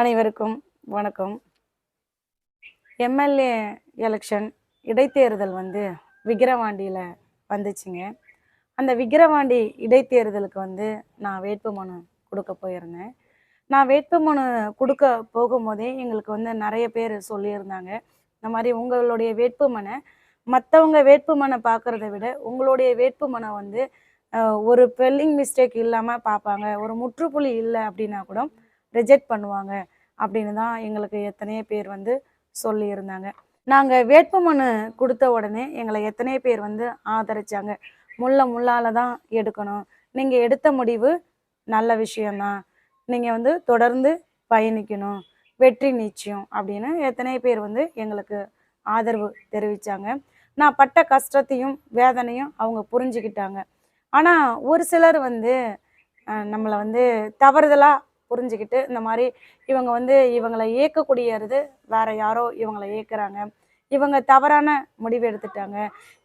அனைவருக்கும் வணக்கம். MLA election இடைத்தேர்தல் வந்து விக்கிரவாண்டியில் வந்துச்சுங்க. அந்த விக்கிரவாண்டி இடைத்தேர்தலுக்கு வந்து நான் வேட்புமனு கொடுக்க போயிருந்தேன். நான் வேட்புமனு கொடுக்க போகும்போதே எங்களுக்கு வந்து நிறைய பேர் சொல்லியிருந்தாங்க. இந்த மாதிரி உங்களுடைய வேட்புமனை மற்றவங்க வேட்புமனை பார்க்குறத விட உங்களுடைய வேட்புமனை வந்து ஒரு ஸ்பெல்லிங் மிஸ்டேக் இல்லாமல் பார்ப்பாங்க. ஒரு முற்றுப்புள்ளி இல்லை அப்படின்னா கூட ரிஜெக்ட் பண்ணுவாங்க அப்படின்னு தான் எங்களுக்கு எத்தனையோ பேர் வந்து சொல்லியிருந்தாங்க. நாங்கள் வேட்புமனு கொடுத்த உடனே எங்களை எத்தனையோ பேர் வந்து ஆதரித்தாங்க முள்ள முள்ளால் தான் எடுக்கணும். நீங்கள் எடுத்த முடிவு நல்ல விஷயந்தான் நீங்கள் வந்து தொடர்ந்து பயணிக்கணும். வெற்றி நிச்சயம் அப்படின்னு எத்தனை பேர் வந்து எங்களுக்கு ஆதரவு தெரிவித்தாங்க நான் பட்ட கஷ்டத்தையும் வேதனையும் அவங்க புரிஞ்சுக்கிட்டாங்க. ஆனால் ஒரு சிலர் வந்து நம்மளை வந்து தவறுதலாக புரிஞ்சுக்கிட்டு இந்த மாதிரி இவங்க வந்து இவங்களை இயக்கக்கூடியது வேற யாரோ இவங்களை இயக்குறாங்க இவங்க தவறான முடிவு எடுத்துட்டாங்க.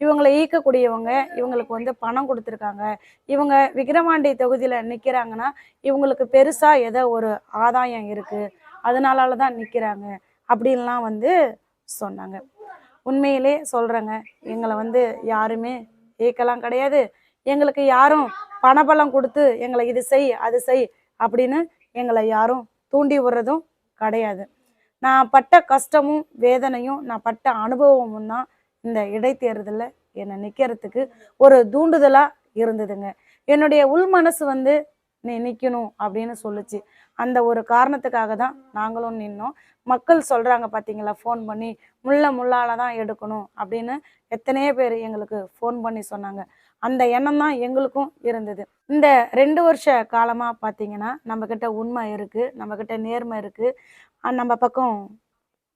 இவங்களை ஈர்க்கக்கூடியவங்க இவங்களுக்கு வந்து பணம் கொடுத்துருக்காங்க. இவங்க விக்கிரவாண்டி தொகுதியில் நிற்கிறாங்கன்னா இவங்களுக்கு பெருசாக ஏதோ ஒரு ஆதாயம் இருக்குது அதனால தான் நிற்கிறாங்க அப்படின்லாம் வந்து சொன்னாங்க. உண்மையிலே சொல்கிறேங்க எங்களை வந்து யாருமே ஏக்கலாம் கிடையாது. எங்களுக்கு யாரும் பணபலம் கொடுத்து எங்களை இது செய் அது செய் அப்படின்னு எங்களை யாரும் தூண்டி விடுறதும் கிடையாது. நான் பட்ட கஷ்டமும் வேதனையும் நான் பட்ட அனுபவமும் தான் இந்த இடைத்தேர்தலில் என்னை நிற்கிறதுக்கு ஒரு தூண்டுதலாக இருந்ததுங்க. என்னுடைய உள் மனசு வந்து நீ நிற்கணும் அப்படின்னு சொல்லுச்சு. அந்த ஒரு காரணத்துக்காக தான் நாங்களும் நின்னோம். மக்கள் சொல்கிறாங்க பார்த்தீங்களா ஃபோன் பண்ணி முள்ள முள்ளால தான் எடுக்கணும் அப்படின்னு எத்தனையோ பேர் எங்களுக்கு ஃபோன் பண்ணி சொன்னாங்க. அந்த எண்ணம் தான் எங்களுக்கும் இருந்தது. இந்த ரெண்டு வருஷ காலமாக பார்த்தீங்கன்னா நம்மக்கிட்ட உண்மை இருக்குது நம்மக்கிட்ட நேர்மை இருக்குது நம்ம பக்கம்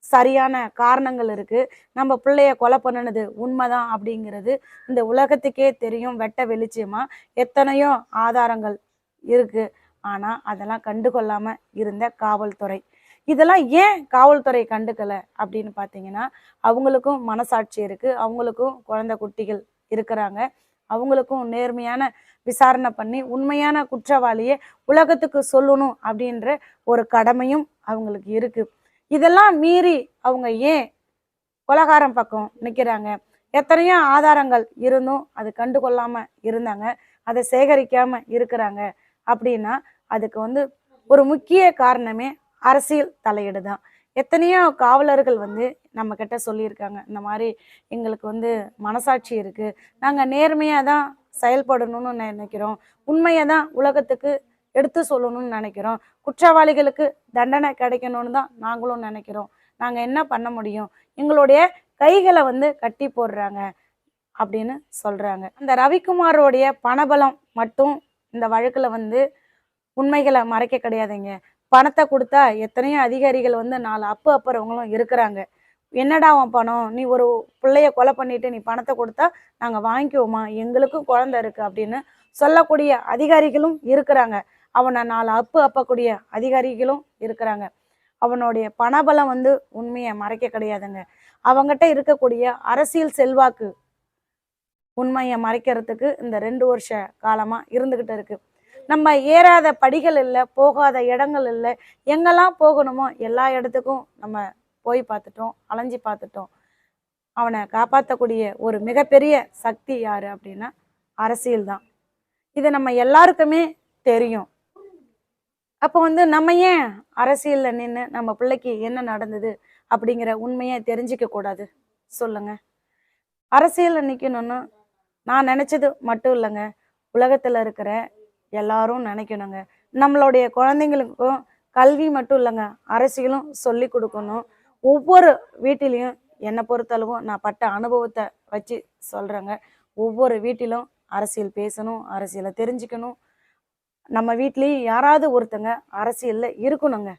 சரியான காரணங்கள் இருக்குது நம்ம பிள்ளைய கொலை பண்ணுனது உண்மைதான் அப்படிங்கிறது இந்த உலகத்துக்கே தெரியும். வெட்ட வெளிச்சியமாக எத்தனையோ ஆதாரங்கள் இருக்குது ஆனால் அதெல்லாம் கண்டுகொள்ளாமல் இருந்த காவல்துறை. இதெல்லாம் ஏன் காவல்துறை கண்டுக்கலை அப்படின்னு பார்த்தீங்கன்னா அவங்களுக்கும் மனசாட்சி இருக்குது அவங்களுக்கும் குழந்தை குட்டிகள் இருக்கிறாங்க. அவங்களுக்கும் நேர்மையான விசாரணை பண்ணி உண்மையான குற்றவாளியை உலகத்துக்கு சொல்லணும் அப்படின்ற ஒரு கடமையும் அவங்களுக்கு இருக்கு. இதெல்லாம் மீறி அவங்க ஏன் கொலகாரம் பக்கம் நிற்கிறாங்க எத்தனையோ ஆதாரங்கள் இருந்தும் அது கண்டுகொள்ளாமல் இருந்தாங்க. அதை சேகரிக்காம இருக்கிறாங்க. அப்படின்னா அதுக்கு வந்து ஒரு முக்கிய காரணமே அரசியல் தலையீடு தான் எத்தனையோ காவலர்கள் வந்து நம்ம கிட்ட சொல்லியிருக்காங்க. இந்த மாதிரி எங்களுக்கு வந்து மனசாட்சி இருக்குது நாங்கள் நேர்மையாக தான் செயல்படணும்னு நினைக்கிறோம். உண்மையை தான் உலகத்துக்கு எடுத்து சொல்லணும்னு நினைக்கிறோம். குற்றவாளிகளுக்கு தண்டனை கிடைக்கணும்னு தான் நாங்களும் நினைக்கிறோம். நாங்கள் என்ன பண்ண முடியும்? எங்களுடைய கைகளை வந்து கட்டி போடுறாங்க அப்படின்னு சொல்கிறாங்க அந்த ரவிக்குமாரோடைய பணபலம் மட்டும் இந்த வழக்கில் வந்து உண்மைகளை மறைக்க கிடையாதுங்க. பணத்தை கொடுத்தா எத்தனையோ அதிகாரிகள் வந்து நாலு அப்பு அப்புறவங்களும் இருக்கிறாங்க. என்னடா அவன் பணம்? நீ ஒரு பிள்ளைய கொலை பண்ணிட்டு நீ பணத்தை கொடுத்தா நாங்கள் வாங்கிக்குவோமா? எங்களுக்கும் குழந்தை இருக்கு அப்படின்னு சொல்லக்கூடிய அதிகாரிகளும் இருக்கிறாங்க. அவனை நாலு அப்பு அப்பக்கூடிய அதிகாரிகளும் இருக்கிறாங்க. அவனுடைய பணபலம் வந்து உண்மையை மறைக்க கிடையாதுங்க. அவங்ககிட்ட இருக்கக்கூடிய அரசியல் செல்வாக்கு உண்மையை மறைக்கிறதுக்கு இந்த ரெண்டு வருஷ காலமாக இருந்துக்கிட்டு இருக்குது நம்ம ஏறாத படிகள் இல்லை போகாத இடங்கள் இல்லை எங்கெல்லாம் போகணுமோ எல்லா இடத்துக்கும் நம்ம போய் பார்த்துட்டோம் அலைஞ்சு பார்த்துட்டோம். அவனை காப்பாற்றக்கூடிய ஒரு மிகப்பெரிய சக்தி யார் அப்படின்னா அரசியல் தான். இது நம்ம எல்லாருக்குமே தெரியும். அப்போ வந்து நம்ம ஏன் அரசியலில் நின்று நம்ம பிள்ளைக்கு என்ன நடந்தது அப்படிங்கிற உண்மையை தெரிஞ்சிக்க கூடாது? சொல்லுங்க. அரசியலில் நிற்கணும்னு நான் நினச்சது மட்டும் இல்லைங்க. உலகத்தில் இருக்கிற எல்லாரும் நினைக்கணுங்க. நம்மளுடைய குழந்தைங்களுக்கும் கல்வி மட்டும் இல்லைங்க அரசியலும் சொல்லி கொடுக்கணும். ஒவ்வொரு வீட்டிலையும் என்னை பொறுத்தளவும் நான் பட்ட அனுபவத்தை வச்சு சொல்கிறேங்க ஒவ்வொரு வீட்டிலும் அரசியல் பேசணும் அரசியலை தெரிஞ்சுக்கணும். நம்ம வீட்லேயும் யாராவது ஒருத்தங்க அரசியலில் இருக்கணுங்க.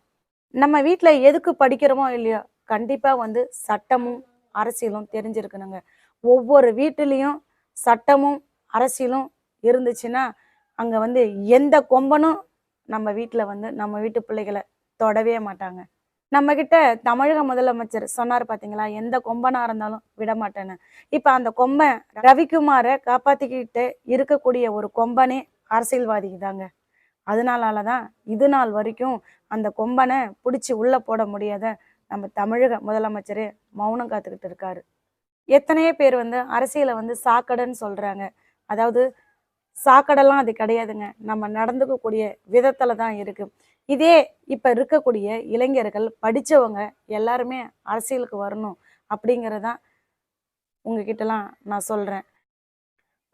நம்ம வீட்டில் எதுக்கு படிக்கிறோமோ இல்லையோ கண்டிப்பாக வந்து சட்டமும் அரசியலும் தெரிஞ்சிருக்கணுங்க. ஒவ்வொரு வீட்டிலையும் சட்டமும் அரசியலும் இருந்துச்சுன்னா அங்கே வந்து எந்த கொம்பனும் நம்ம வீட்டில் வந்து நம்ம வீட்டு பிள்ளைகளை தொடவே மாட்டாங்க. நம்ம கிட்ட தமிழக முதலமைச்சர் சொன்னார் பார்த்தீங்களா எந்த கொம்பனாக இருந்தாலும் விட மாட்டேன்னு. இப்போ அந்த கொம்பை ரவிக்குமாரை காப்பாற்றிக்கிட்டு இருக்கக்கூடிய ஒரு கொம்பனே அரசியல்வாதிக்கு தாங்க. அதனால தான் இது நாள் வரைக்கும் அந்த கொம்பனை பிடிச்சி உள்ளே போட முடியாத நம்ம தமிழக முதலமைச்சரே மௌனம் காத்துக்கிட்டு இருக்காரு. எத்தனையோ பேர் வந்து அரசியலை வந்து சாக்கடைன்னு சொல்கிறாங்க அதாவது சாக்கடைலாம் அது கிடையாதுங்க. நம்ம நடந்துக்கக்கூடிய விதத்தில் தான் இருக்குது இதே இப்போ இருக்கக்கூடிய இளைஞர்கள் படித்தவங்க எல்லாருமே அரசியலுக்கு வரணும் அப்படிங்கிறதான் உங்ககிட்டலாம் நான் சொல்கிறேன்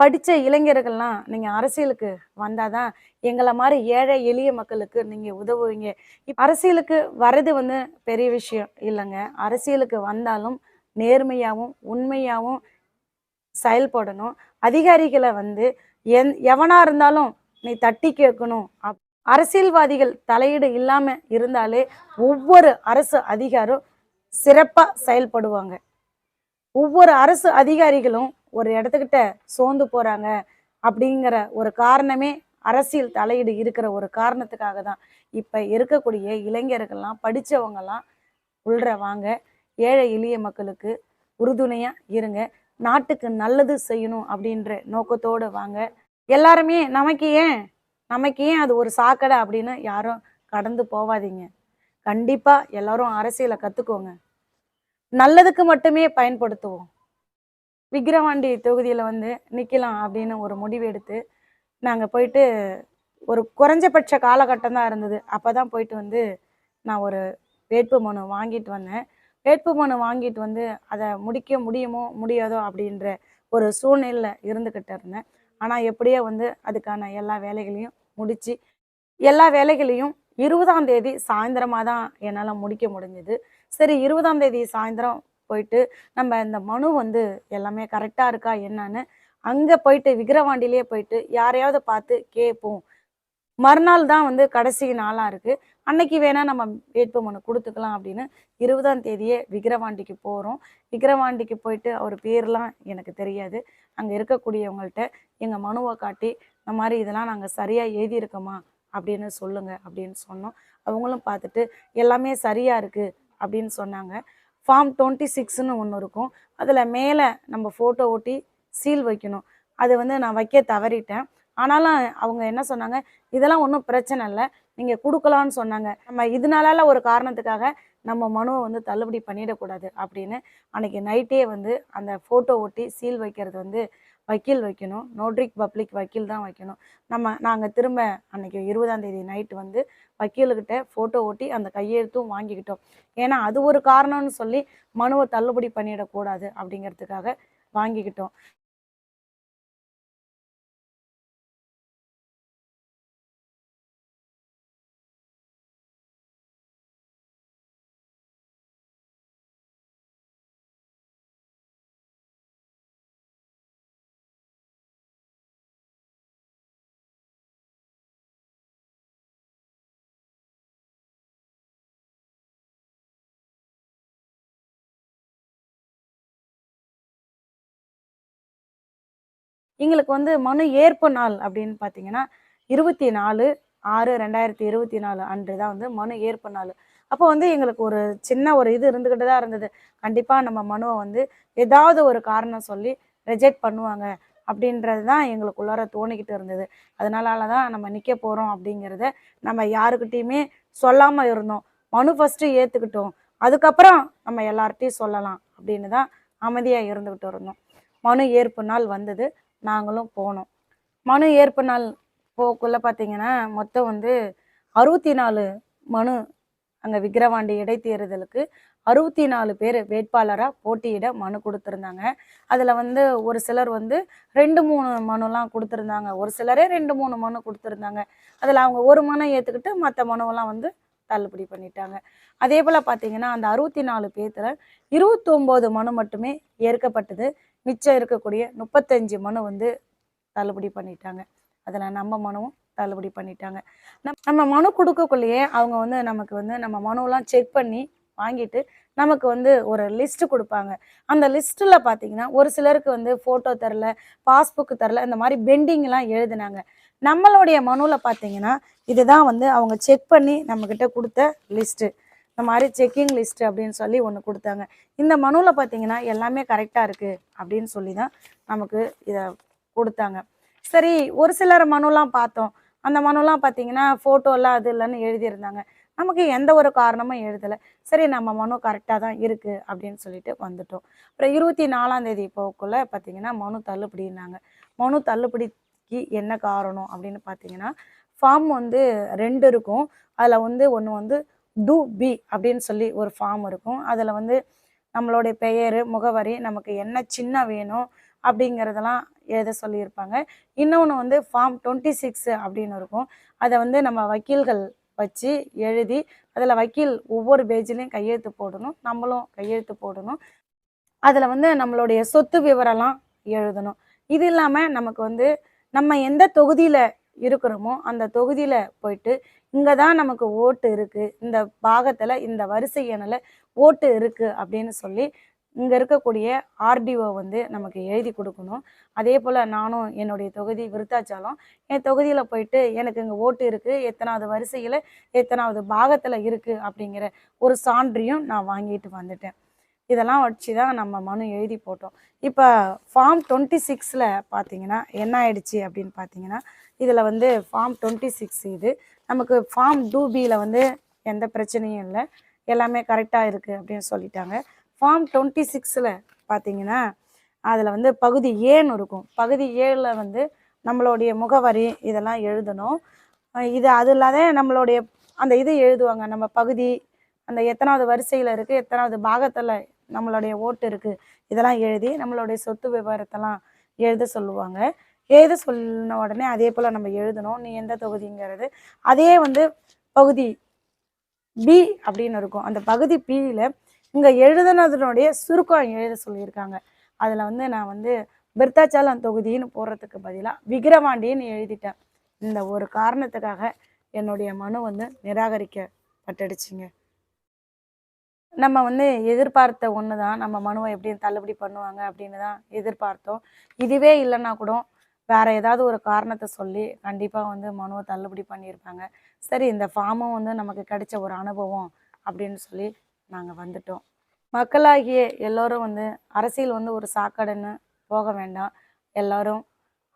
படித்த இளைஞர்கள்லாம் நீங்கள் அரசியலுக்கு வந்தால் தான் எங்களை மாதிரி ஏழை எளிய மக்களுக்கு நீங்கள் உதவுவீங்க. அரசியலுக்கு வர்றது வந்து பெரிய விஷயம் இல்லைங்க. அரசியலுக்கு வந்தாலும் நேர்மையாகவும் உண்மையாகவும் செயல்படணும். அதிகாரிகளை வந்து எந் எவனாக இருந்தாலும் நீ தட்டி கேட்கணும். அப் அரசியல்வாதிகள் தலையீடு இல்லாமல் இருந்தாலே ஒவ்வொரு அரசு அதிகாரும் சிறப்பாக செயல்படுவாங்க. ஒவ்வொரு அரசு அதிகாரிகளும் ஒரு இடத்துக்கிட்ட சோர்ந்து போகிறாங்க அப்படிங்கிற ஒரு காரணமே அரசியல் தலையீடு இருக்கிற ஒரு காரணத்துக்காக தான். இப்போ இருக்கக்கூடிய இளைஞர்கள்லாம் படித்தவங்கெல்லாம் உள்ற வாங்க. ஏழை எளிய மக்களுக்கு உறுதுணையாக இருங்க. நாட்டுக்கு நல்லது செய்யணும் அப்படின்ற நோக்கத்தோடு வாங்க. எல்லாருமே நமக்கு ஏன்? நமக்கு ஏன் அது ஒரு சாக்கடை அப்படின்னு யாரும் கடந்து போவாதீங்க. கண்டிப்பாக எல்லாரும் அரசியலை கற்றுக்கோங்க நல்லதுக்கு மட்டுமே பயன்படுத்துவோம். விக்கிரவாண்டி தொகுதியில் வந்து நிற்கலாம் அப்படின்னு ஒரு முடிவு எடுத்து நாங்கள் போயிட்டு ஒரு குறைஞ்சபட்ச காலகட்டம் தான் இருந்தது. அப்போ தான் போயிட்டு வந்து நான் ஒரு வேட்பு மனு வாங்கிட்டு வந்தேன். வேட்பு மனு வாங்கிட்டு வந்து அதை முடிக்க முடியுமோ முடியாதோ அப்படின்ற ஒரு சூழ்நிலையில் இருந்துக்கிட்டு இருந்தேன். ஆனால் எப்படியோ வந்து அதுக்கான எல்லா வேலைகளையும் முடித்து எல்லா வேலைகளையும் இருபதாம் தேதி சாயந்தரமாக தான் என்னால் முடிக்க முடிஞ்சுது. சரி இருபதாம் தேதி சாயந்தரம் போயிட்டு நம்ம இந்த மனு வந்து எல்லாமே கரெக்டாக இருக்கா என்னன்னு அங்கே போயிட்டு விக்கிரவாண்டிலேயே போயிட்டு யாரையாவது பார்த்து கேட்போம். மறுநாள் தான் வந்து கடைசி நாளாக இருக்குது அன்னைக்கு வேணால் நம்ம வேட்பு மனு கொடுத்துக்கலாம் அப்படின்னு இருபதாம் தேதியே விக்கிரவாண்டிக்கு போகிறோம் விக்கிரவாண்டிக்கு போயிட்டு அவர் பேர்லாம் எனக்கு தெரியாது. அங்கே இருக்கக்கூடியவங்கள்ட்ட எங்கள் மனுவை காட்டி இந்த மாதிரி இதெல்லாம் நாங்கள் சரியாக எழுதியிருக்கோமா அப்படின்னு சொல்லுங்கள் அப்படின்னு சொன்னோம். அவங்களும் பார்த்துட்டு எல்லாமே சரியாக இருக்குது அப்படின்னு சொன்னாங்க. ஃபார்ம் டுவெண்ட்டி சிக்ஸ்னு ஒன்று இருக்கும். அதில் மேலே நம்ம ஃபோட்டோ ஒட்டி சீல் வைக்கணும். அது வந்து நான் வைக்க தவறிட்டேன். ஆனாலும் அவங்க என்ன சொன்னாங்க இதெல்லாம் ஒன்றும் பிரச்சனை இல்லை. நீங்கள் கொடுக்கலான்னு சொன்னாங்க. நம்ம இதனால ஒரு காரணத்துக்காக நம்ம மனுவை வந்து தள்ளுபடி பண்ணிடக்கூடாது அப்படின்னு அன்னைக்கு நைட்டே வந்து அந்த ஃபோட்டோ ஒட்டி சீல் வைக்கிறது வந்து வக்கீல் வைக்கணும். நோட்ரிக் பப்ளிக் வக்கீல் தான் வைக்கணும். நம்ம நாங்கள் திரும்ப அன்னைக்கு இருபதாம் தேதி நைட்டு வந்து வக்கீலுக்கிட்ட ஃபோட்டோ ஒட்டி அந்த கையெழுத்தும் வாங்கிக்கிட்டோம். ஏன்னா அது ஒரு காரணம்னு சொல்லி மனுவை தள்ளுபடி பண்ணிடக்கூடாது அப்படிங்கிறதுக்காக வாங்கிக்கிட்டோம். எங்களுக்கு வந்து மனு ஏற்பு நாள் அப்படின்னு பார்த்தீங்கன்னா இருபத்தி நாலு ஆறு ரெண்டாயிரத்தி இருபத்தி நாலு அன்று தான் வந்து மனு ஏற்பு நாள். அப்போ வந்து எங்களுக்கு ஒரு சின்ன ஒரு இது இருந்துக்கிட்டு தான் இருந்தது. கண்டிப்பாக நம்ம மனுவை வந்து ஏதாவது ஒரு காரணம் சொல்லி ரிஜெக்ட் பண்ணுவாங்க அப்படின்றது தான் எங்களுக்குள்ளார தோணிக்கிட்டு இருந்தது. அதனால தான் நம்ம நிற்க போகிறோம் அப்படிங்கிறத நம்ம யாருக்கிட்டேயுமே சொல்லாமல் இருந்தோம். மனு ஃபஸ்ட்டு ஏற்றுக்கிட்டோம் அதுக்கப்புறம் நம்ம எல்லார்ட்டையும் சொல்லலாம் அப்படின்னு தான் அமைதியாக இருந்துக்கிட்டு இருந்தோம். மனு ஏற்பு நாள் வந்தது. நாங்களும் போனோம். மனு ஏற்பு நாள் போக்குள்ள பார்த்தீங்கன்னா மொத்தம் வந்து அறுபத்தி நாலு மனு அங்கே விக்கிரவாண்டி இடைத்தேர்தலுக்கு அறுபத்தி நாலு பேர் வேட்பாளராக போட்டியிட மனு கொடுத்துருந்தாங்க. அதில் வந்து ஒரு சிலர் வந்து ரெண்டு மூணு மனுலாம் கொடுத்துருந்தாங்க. ஒரு சிலரே ரெண்டு மூணு மனு கொடுத்துருந்தாங்க. அதில் அவங்க ஒரு மனு ஏற்றுக்கிட்டு மற்ற மனுவெல்லாம் வந்து தள்ளுபடி பண்ணிட்டாங்க. அதே போல் பார்த்தீங்கன்னா அந்த அறுபத்தி நாலு பேர்த்தில் இருபத்தொம்போது மனு மட்டுமே ஏற்கப்பட்டது. மிச்சம் இருக்கக்கூடிய முப்பத்தஞ்சு மனு வந்து தள்ளுபடி பண்ணிட்டாங்க. அதில் நம்ம மனுவும் தள்ளுபடி பண்ணிட்டாங்க. நம் நம்ம மனு கொடுக்கக்குள்ளேயே அவங்க வந்து நமக்கு வந்து நம்ம மனுவெல்லாம் செக் பண்ணி வாங்கிட்டு நமக்கு வந்து ஒரு லிஸ்ட்டு கொடுப்பாங்க. அந்த லிஸ்ட்டில் பார்த்தீங்கன்னா ஒரு சிலருக்கு வந்து ஃபோட்டோ தரல பாஸ்புக் தரல இந்த மாதிரி பெண்டிங்லாம் எழுதினாங்க. நம்மளுடைய மனுவில் பார்த்தீங்கன்னா இதுதான் வந்து அவங்க செக் பண்ணி நம்மக்கிட்ட கொடுத்த லிஸ்ட்டு இந்த மாதிரி செக்கிங் லிஸ்ட்டு அப்படின்னு சொல்லி ஒன்று கொடுத்தாங்க. இந்த மனுவில் பார்த்தீங்கன்னா எல்லாமே கரெக்டாக இருக்குது அப்படின்னு சொல்லி தான் நமக்கு இதை கொடுத்தாங்க. சரி ஒரு சிலர் மனுலாம் பார்த்தோம். அந்த மனுலாம் பார்த்தீங்கன்னா ஃபோட்டோலாம் அது இல்லைன்னு எழுதியிருந்தாங்க. நமக்கு எந்த ஒரு காரணமும் எழுதலை. சரி நம்ம மனு கரெக்டாக தான் இருக்குது அப்படின்னு சொல்லிட்டு வந்துட்டோம். அப்புறம் இருபத்தி நாலாம் தேதி பார்த்தீங்கன்னா மனு தள்ளுபடினாங்க மனு தள்ளுபடிக்கு என்ன காரணம் அப்படின்னு பார்த்தீங்கன்னா ஃபார்ம் வந்து ரெண்டு இருக்கும். அதில் வந்து ஒன்று வந்து டூ பி அப்படின்னு சொல்லி ஒரு ஃபார்ம் இருக்கும். அதில் வந்து நம்மளுடைய பெயர் முகவரி நமக்கு என்ன சின்ன வேணும் அப்படிங்கிறதெல்லாம் எழுத சொல்லியிருப்பாங்க. இன்னொன்று வந்து ஃபார்ம் டுவெண்ட்டி சிக்ஸ் அப்படின்னு இருக்கும். அதை வந்து நம்ம வக்கீல்கள் வச்சு எழுதி அதில் வக்கீல் ஒவ்வொரு பேஜ்லேயும் கையெழுத்து போடணும். நம்மளும் கையெழுத்து போடணும். அதில் வந்து நம்மளுடைய சொத்து விவரம்லாம் எழுதணும். இது இல்லாமல் நமக்கு வந்து நம்ம எந்த தொகுதியில் இருக்கிறோமோ அந்த தொகுதியில் போயிட்டு இங்கே தான் நமக்கு ஓட்டு இருக்குது இந்த பாகத்தில் இந்த வரிசை எண்ணில் ஓட்டு இருக்குது அப்படின்னு சொல்லி இங்கே இருக்கக்கூடிய ஆர்டிஓ வந்து நமக்கு எழுதி கொடுக்கணும். அதே போல் நானும் என்னுடைய தொகுதி விருத்தாச்சாலம் என் தொகுதியில் போயிட்டு எனக்கு இங்கே ஓட்டு இருக்குது எத்தனாவது வரிசையில் எத்தனாவது பாகத்தில் இருக்குது அப்படிங்கிற ஒரு சான்றியும் நான் வாங்கிட்டு வந்துட்டேன். இதெல்லாம் வச்சு தான் நம்ம மனு எழுதி போட்டோம். இப்போ ஃபார்ம் டுவெண்ட்டி சிக்ஸில் பார்த்தீங்கன்னா என்ன ஆயிடுச்சு அப்படின்னு பார்த்தீங்கன்னா இதில் வந்து ஃபார்ம் டுவெண்ட்டி சிக்ஸ் இது. நமக்கு ஃபார்ம் டூ பியில் வந்து எந்த பிரச்சனையும் இல்லை. எல்லாமே கரெக்டாக இருக்குது அப்படின்னு சொல்லிட்டாங்க. ஃபார்ம் டுவெண்ட்டி சிக்ஸில் பார்த்தீங்கன்னா அதில் வந்து பகுதி ஏன்னு இருக்கும். பகுதி ஏழில் வந்து நம்மளுடைய முகவரி இதெல்லாம் எழுதணும். இது அது இல்லாத நம்மளுடைய அந்த இது எழுதுவாங்க. நம்ம பகுதி அந்த எத்தனாவது வரிசையில் இருக்குது எத்தனாவது பாகத்தில் நம்மளுடைய ஓட்டு இருக்குது இதெல்லாம் எழுதி நம்மளுடைய சொத்து விவரத்தெல்லாம் எழுத சொல்லுவாங்க. எழுத சொன்ன உடனே அதே போல் நம்ம எழுதணும். நீ எந்த தொகுதிங்கிறது. அதே வந்து பகுதி பி அப்படின்னு இருக்கும். அந்த பகுதி பியில் இங்கே எழுதுனதுனுடைய சுருக்கம் எழுத சொல்லியிருக்காங்க. அதில் வந்து நான் வந்து விருத்தாச்சாலம் தொகுதின்னு போடுறதுக்கு பதிலாக விக்கிரவாண்டின்னு எழுதிட்டேன். இந்த ஒரு காரணத்துக்காக என்னுடைய மனு வந்து நிராகரிக்கப்பட்டுடுச்சுங்க. நம்ம வந்து எதிர்பார்த்த ஒன்று தான் நம்ம மனுவை எப்படி தள்ளுபடி பண்ணுவாங்க அப்படின்னு தான் எதிர்பார்த்தோம். இதுவே இல்லைன்னா கூட வேற ஏதாவது ஒரு காரணத்தை சொல்லி கண்டிப்பாக வந்து மனுவை தள்ளுபடி பண்ணியிருப்பாங்க. சரி இந்த ஃபார்மும் வந்து நமக்கு கிடைச்ச ஒரு அனுபவம் அப்படின்னு சொல்லி நாங்கள் வந்துட்டோம். மக்களாகிய எல்லோரும் வந்து அரசியல் வந்து ஒரு சாக்கடைன்னு போக வேண்டாம். எல்லாரும்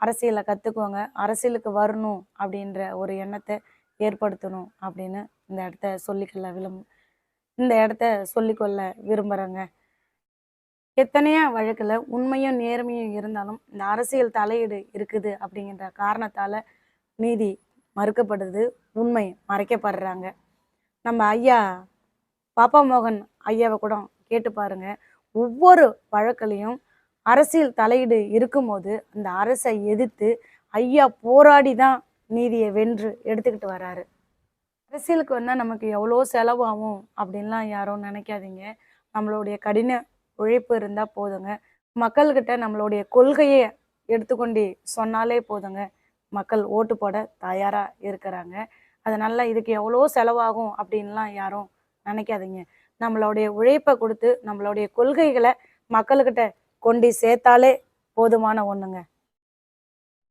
அரசியலை கற்றுக்குவாங்க அரசியலுக்கு வரணும் அப்படின்ற ஒரு எண்ணத்தை ஏற்படுத்தணும் அப்படின்னு இந்த இடத்த சொல்லிக்கொள்ள விளம் இந்த இடத்த சொல்லிக்கொள்ள விரும்புகிறேங்க எத்தனையோ வழக்கில் உண்மையும் நேர்மையும் இருந்தாலும் இந்த அரசியல் தலையீடு இருக்குது அப்படிங்கிற காரணத்தால் நீதி மறுக்கப்படுது உண்மை மறைக்கப்படுறாங்க. நம்ம ஐயா பாப்பா மோகன் ஐயாவை கூட கேட்டு பாருங்க. ஒவ்வொரு வழக்கிலையும் அரசியல் தலையீடு இருக்கும்போது அந்த அரசை எதிர்த்து ஐயா போராடி தான் நீதியை வென்று எடுத்துக்கிட்டு வராரு. அரசியலுக்கு வந்தால் நமக்கு எவ்வளோ செலவாகும் அப்படின்லாம் யாரும் நினைக்காதீங்க. நம்மளுடைய கடின உழைப்பு இருந்தால் போதுங்க. மக்கள்கிட்ட நம்மளுடைய கொள்கையை எடுத்துக்கொண்டு சொன்னாலே போதுங்க. மக்கள் ஓட்டு போட தயாராக இருக்கிறாங்க. அதனால இதுக்கு எவ்வளோ செலவாகும் அப்படின்லாம் யாரும் நினைக்காதீங்க. நம்மளுடைய உழைப்பை கொடுத்து நம்மளுடைய கொள்கைகளை மக்கள்கிட்ட கொண்டு சேர்த்தாலே போதுமான ஒன்றுங்க